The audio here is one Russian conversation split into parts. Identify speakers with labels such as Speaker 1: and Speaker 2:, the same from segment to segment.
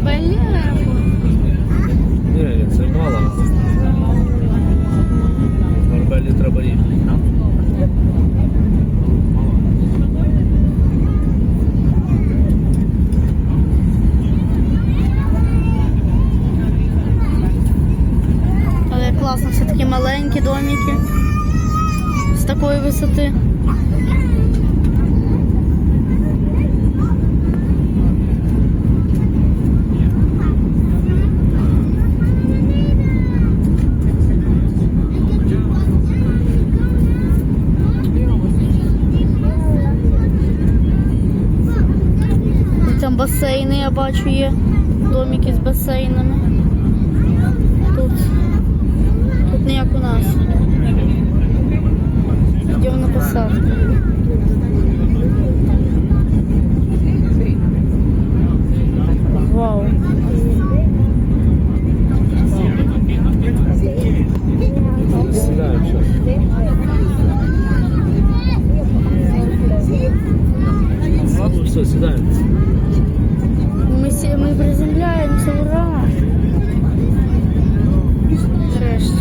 Speaker 1: Марбелі аеропорт?
Speaker 2: Ні, це мало. Марбелі треба їхати.
Speaker 1: Але класно, все такі маленькі домики з такої висоти. Там басейни, я бачу, є. Домики з басейнами.
Speaker 2: все, сідаємо.
Speaker 1: Ми, сі- ми приземляємося, ура! Нарешті.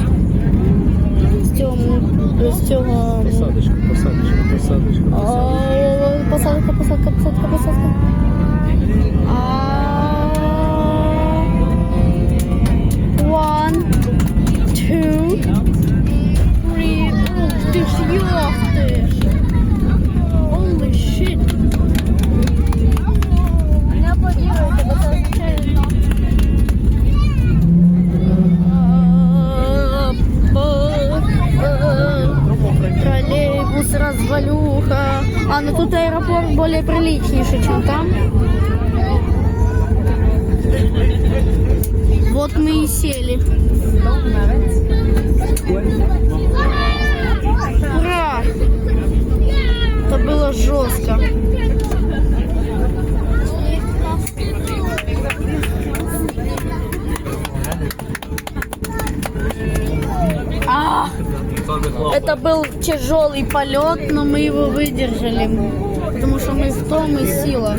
Speaker 1: З цього, з цього...
Speaker 2: Посадочка, посадочка, посадочка, посадочка.
Speaker 1: О, Посадка, посадка, посадка, посадка. А, One, two, three. Ух ти ж, йох ти ж. Holy shit. Развалюха. А, ну тут аэропорт более приличнейший, чем там. Вот мы и сели. Ура! Это было жестко. Это был тяжелый полет, но мы его выдержали, потому что мы в том и сила.